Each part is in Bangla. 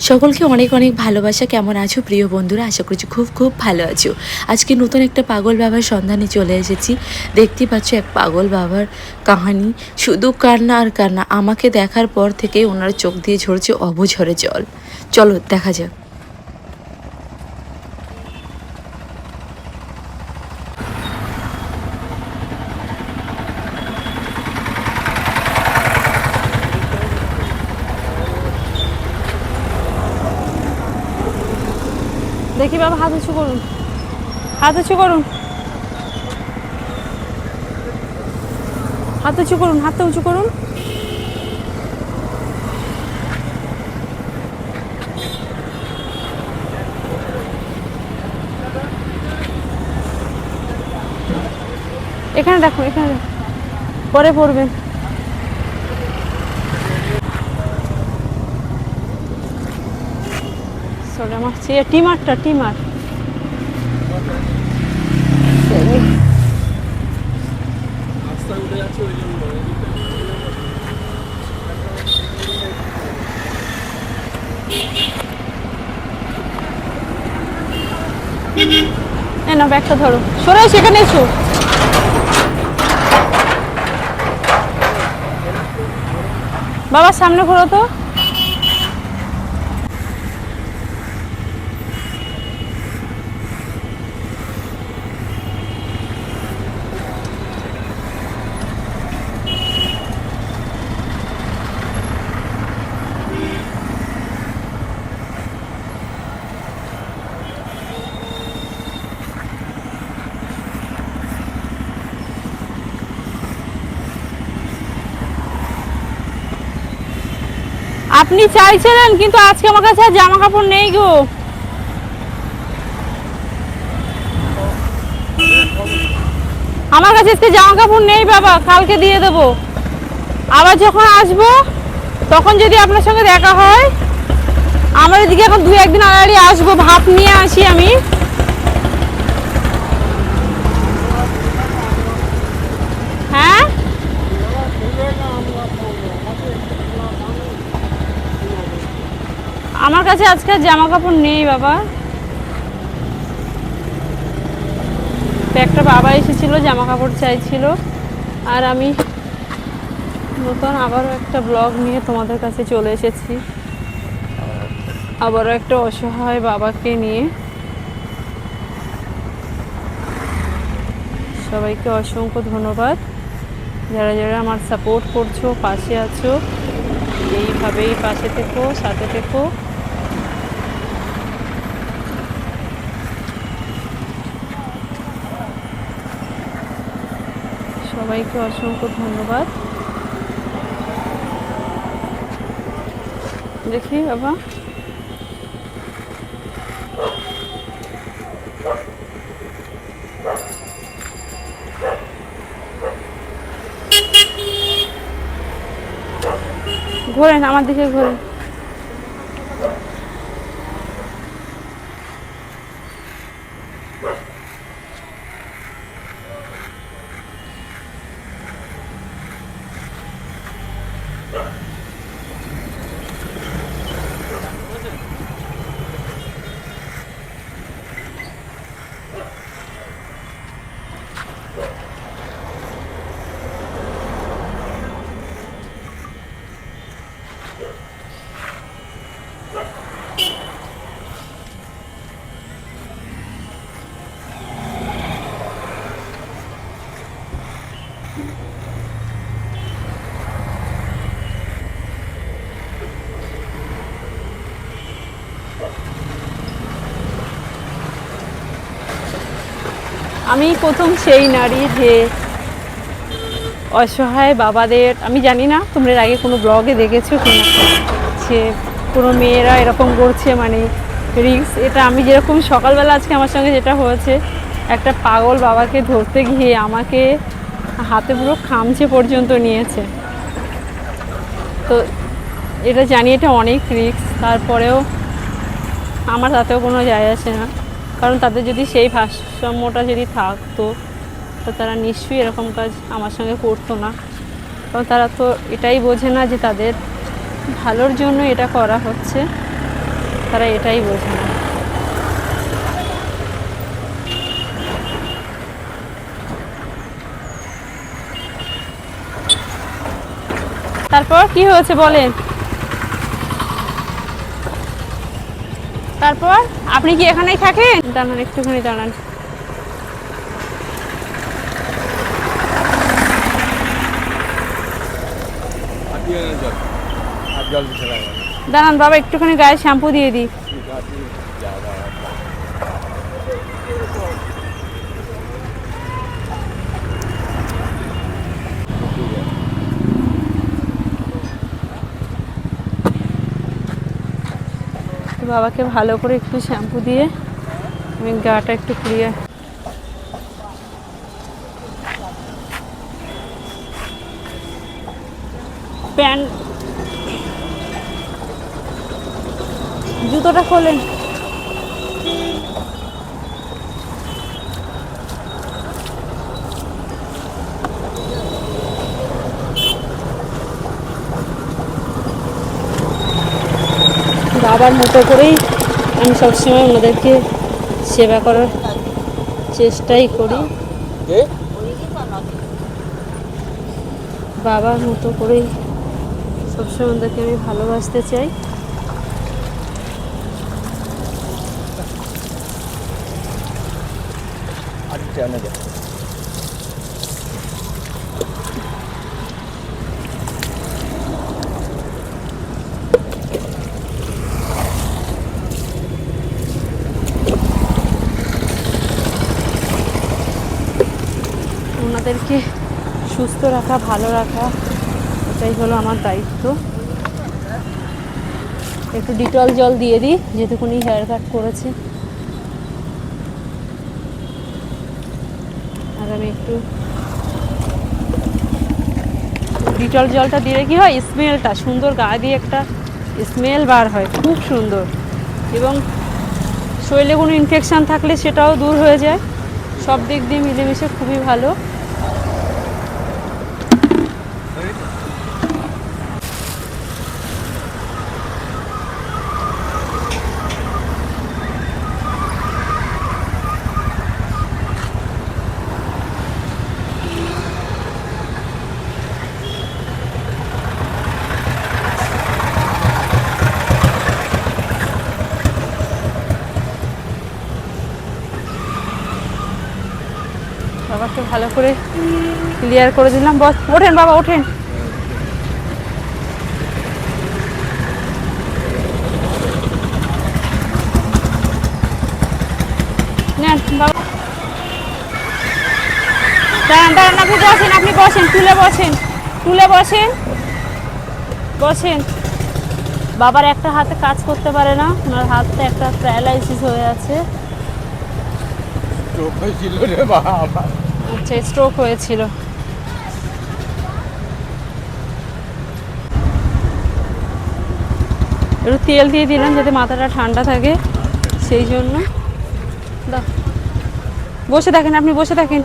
সকলকে অনেক অনেক ভালোবাসা। কেমন আছো প্রিয় বন্ধুরা? আশা করছি খুব খুব ভালো আছো। আজকে নতুন একটা পাগল বাবার সন্ধানে চলে এসেছি। দেখতে পাচ্ছ এক পাগল বাবার কাহানি। শুধু কান্না আর কান্না, আমাকে দেখার পর থেকে ওনার চোখ দিয়ে ঝরছে অবঝরে জল। চলো, দেখা যাক। দেখি বাবা, হাত উঁচু করুন। হাত উঁচু করুন। হাত উঁচু করুন, হাতটা উঁচু করুন। এখানে দেখো, এখানে। পরে পড়বেন সে টিমারটা টিমার। না ব্যাগটা ধরো। সরে সেখানে এসো। বাবা সামনে ঘোরো তো। আপনি চাইছিলেন, কিন্তু আজকে আমার কাছে জামা কাপড় নেই গো। আমার কাছে আজকে জামা কাপড় নেই বাবা, কালকে দিয়ে দেবো। আবার যখন আসব, তখন যদি আপনার সঙ্গে দেখা হয়, আমার এদিকে এখন দু একদিন আড়াড়ি আসব ভাত নিয়ে আসি আমি হ্যাঁ আমার কাছে আজকে জামা কাপড় নেই, বাবা। তো একটা বাবা এসেছিল জামা কাপড় চাইছিল। আর আমি নতুন আবারও একটা ব্লগ নিয়ে তোমাদের কাছে চলে এসেছি। আবারও একটা অসহায় বাবাকে নিয়ে। সবাইকে অসংখ্য ধন্যবাদ। যারা যারা আমার সাপোর্ট করছ, পাশে আছো, এইভাবেই পাশে থেকো, সাথে থেকো। সবাইকে অসংখ্য ধন্যবাদ। দেখি বাবা। ঘোরেন আমার দিকে ঘোরেন। আমি প্রথম সেই নারী যে অসহায় বাবাদের, আমি জানি না, তোমরা আগে কোনো ব্লগে দেখেছ কি যে কোনো মেয়েরা এরকম করছে মানে রিক্স এটা আমি যেরকম সকালবেলা আজকে আমার সঙ্গে যেটা হয়েছে, একটা পাগল বাবাকে ধরতে গিয়ে আমাকে হাতে পুরো খামছে পর্যন্ত নিয়েছে। তো এটা জানি এটা অনেক রিক্স, তারপরেও আমার তাতেও কোনো যায় আসে না। কারণ তাদের যদি সেই ভারসাম্যটা যদি থাকতো, তো তারা নিশ্চয়ই এরকম কাজ আমার সঙ্গে করতো না। কারণ তারা তো এটাই বোঝে না যে তাদের ভালোর জন্য এটা করা হচ্ছে। তারা এটাই বোঝে না। তারপর কি হয়েছে বলেন? তারপর আপনি কি এখানেই থাকেন? দাঁড়ান একটুখানি দাঁড়ান। দাঁড়ান বাবা একটুখানি গায়ে শ্যাম্পু দিয়ে দিই তো বাবাকে ভালো করে একটু শ্যাম্পু দিয়ে আমি গাটা একটু ক্লিয়ার প্যান্ট জুতোটা খোলেন। বাবার মতো করেই আমি সবসময় ওনাদেরকে সেবা করার চেষ্টাই করি। বাবার মতো করেই সবসময় ওদেরকে আমি ভালোবাসতে চাই। আচ্ছা। ওনাদেরকে সুস্থ রাখা, ভালো রাখা, এটাই হলো আমার দায়িত্ব। একটু ডিটল জল দিয়ে দিই, যেটুকুনি হেয়ার কাট করেছে। আর আমি একটু ডিটল জলটা দিলে কি হয়? স্মেলটা, সুন্দর গা দিয়ে একটা স্মেল বার হয়, খুব সুন্দর। এবং শরীরে কোনো ইনফেকশান থাকলে সেটাও দূর হয়ে যায়। সব দিক দিয়ে মিলেমিশে খুবই ভালো বাবাকে ভালো করে ক্লিয়ার করে দিলাম। বস, ওঠেন বাবা, ওঠেন। দাঁড়ান দাঁড়ান আপনি বসেন আপনি বসেন, তুলে বসেন তুলে বসেন বসেন। বাবার একটা হাতে কাজ করতে পারে না, ওনার হাতটা একটা প্যারালাইসিস হয়ে আছে। আচ্ছা স্ট্রোক হয়েছিল। একটু তেল দিয়ে দিলাম যাতে মাথাটা ঠান্ডা থাকে, সেই জন্য। বসে থাকেন, আপনি বসে থাকেন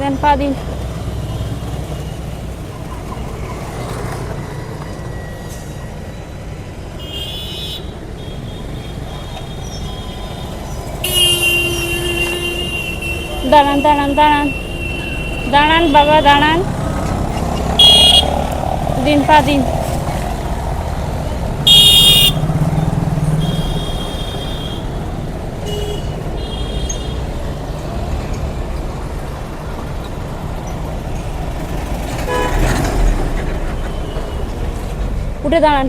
দেন পা দিন দাঁড়ান দাঁড়ান দাঁড়ান। দাঁড়ান বাবা দাঁড়ান। দিন পা দিন উঠে দাঁড়ান।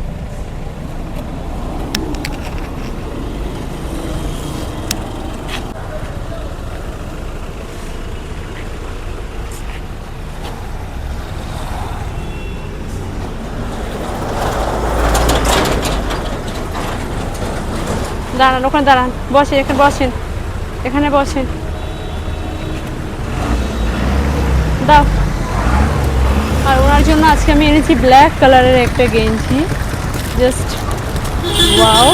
দাঁড়ান ওখানে দাঁড়ান। বসেন এখানে বসেন। এখানে বসেন। দাও। আর ওনার জন্য আজকে আমি এনেছি ব্ল্যাক কালারের একটা গেঞ্জি। জাস্ট ওয়াও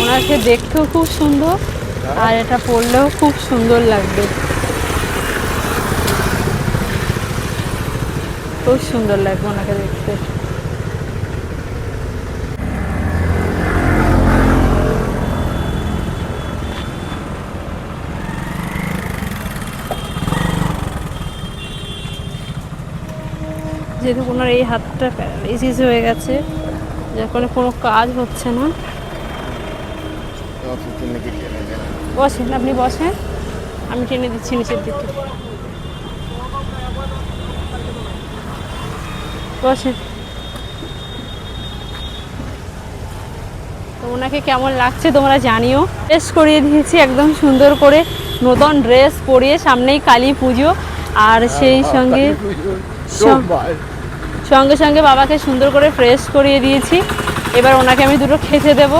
ওনাকে দেখতেও খুব সুন্দর, আর এটা পরলেও খুব সুন্দর লাগবে। খুব সুন্দর লাগবে ওনাকে দেখতে। যেহেতু ওনার এই হাতটা প্যারালাইসিস হয়ে গেছে যার ফলে কোনো কাজ হচ্ছে না। বসেন আপনি বসেন। আমি টেনে দিচ্ছি নিচের দিকে। বসেন। তো ওনাকে কেমন লাগছে তোমরা জানিও। ড্রেস করিয়ে দিয়েছি একদম সুন্দর করে। নতুন ড্রেস পরিয়ে সামনেই কালী পুজো। আর সেই সঙ্গে সঙ্গে সঙ্গে বাবাকে সুন্দর করে ফ্রেশ করিয়ে দিয়েছি। এবার ওনাকে আমি দুটো খেতে দেব।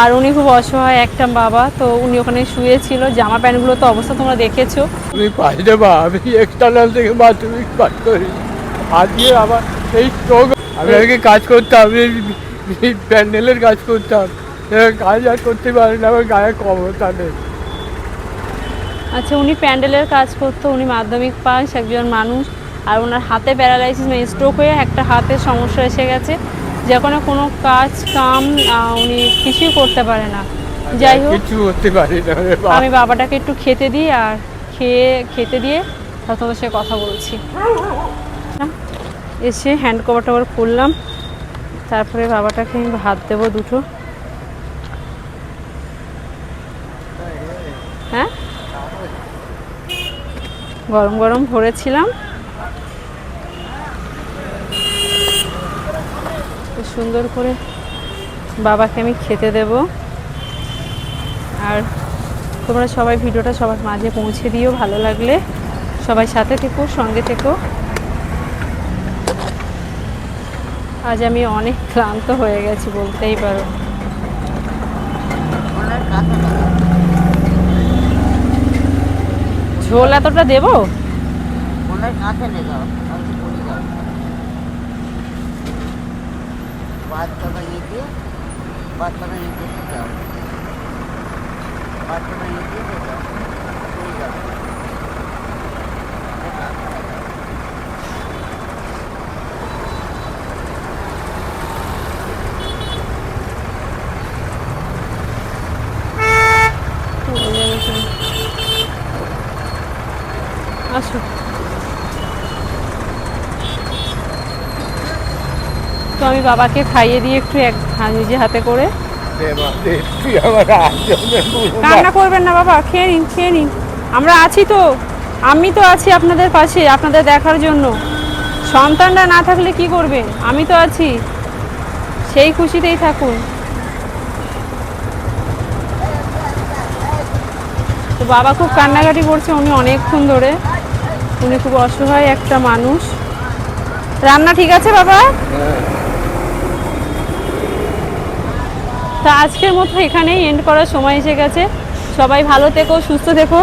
আর উনি খুব অসহায় একটা বাবা তো উনি ওখানে শুয়েছিল জামা প্যান্টগুলো তো অবস্থা তোমরা দেখেছ। আমি পাই দেবা আমি এক্সটার্নাল থেকে মাধ্যমিক পাস করি। আজকে আমার এই স্ট্রোক আমি আগে কাজ করতাম এই প্যান্ডেলের কাজ করতাম। কাজ আর করতে পারি না আমার গায়ে ক্ষমতা নেই। আচ্ছা উনি প্যান্ডেলের কাজ করতো উনি মাধ্যমিক পাস একজন মানুষ। আর ওনার হাতে প্যারালাইসিস মানে স্ট্রোক হয়ে একটা হাতের সমস্যা এসে গেছে। যখন কোনো কাজ কাম উনি কিছুই করতে পারে না। যাই হোক কিছু করতে পারি না আমি বাবাটাকে একটু খেতে দিই আর খেয়ে খেতে দিয়ে তারপর তোমাদের সাথে কথা বলছি। এসে হ্যান্ড কভার টাভার খুললাম তারপরে বাবাটাকে আমি ভাত দেবো দুটো। হ্যাঁ? গরম গরম ভরেছিলাম। সুন্দর করে বাবাকে আমি খেতে দেবো। আর তোমরা সবাই ভিডিওটা সবার মাঝে পৌঁছে দিও ভালো লাগলে। সবাই সাথে থেকো, সঙ্গে থেকো। আজ আমি অনেক ক্লান্ত হয়ে গেছি বলতেই পারো। ঝোল এতটা দেবো? কাছে বাচ্চাটা নিয়ে দিয়ে বাচ্চাটা নিয়ে দিয়ে যাও বাচ্চাটা নিয়ে দিয়ে যাও চলে যাও আসো তো আমি বাবাকে খাইয়ে দিয়ে একটু এক নিজে হাতে করে। কান্না করবেন না বাবা খেয়ে নিন খেয়ে নিন। আমরা আছি তো আমি তো আছি আপনাদের পাশে আপনাদের দেখার জন্য। সন্তানরা না থাকলে কি করবেন? আমি তো আছি সেই খুশিতেই থাকুন। তো বাবা খুব কান্নাকাটি করছে উনি অনেকক্ষণ ধরে। উনি খুব অসহায় একটা মানুষ। রান্না ঠিক আছে বাবা? তা আজকের মতো এখানেই এন্ড করার সময় এসে গেছে। সবাই ভালো থেকো সুস্থ থেকো।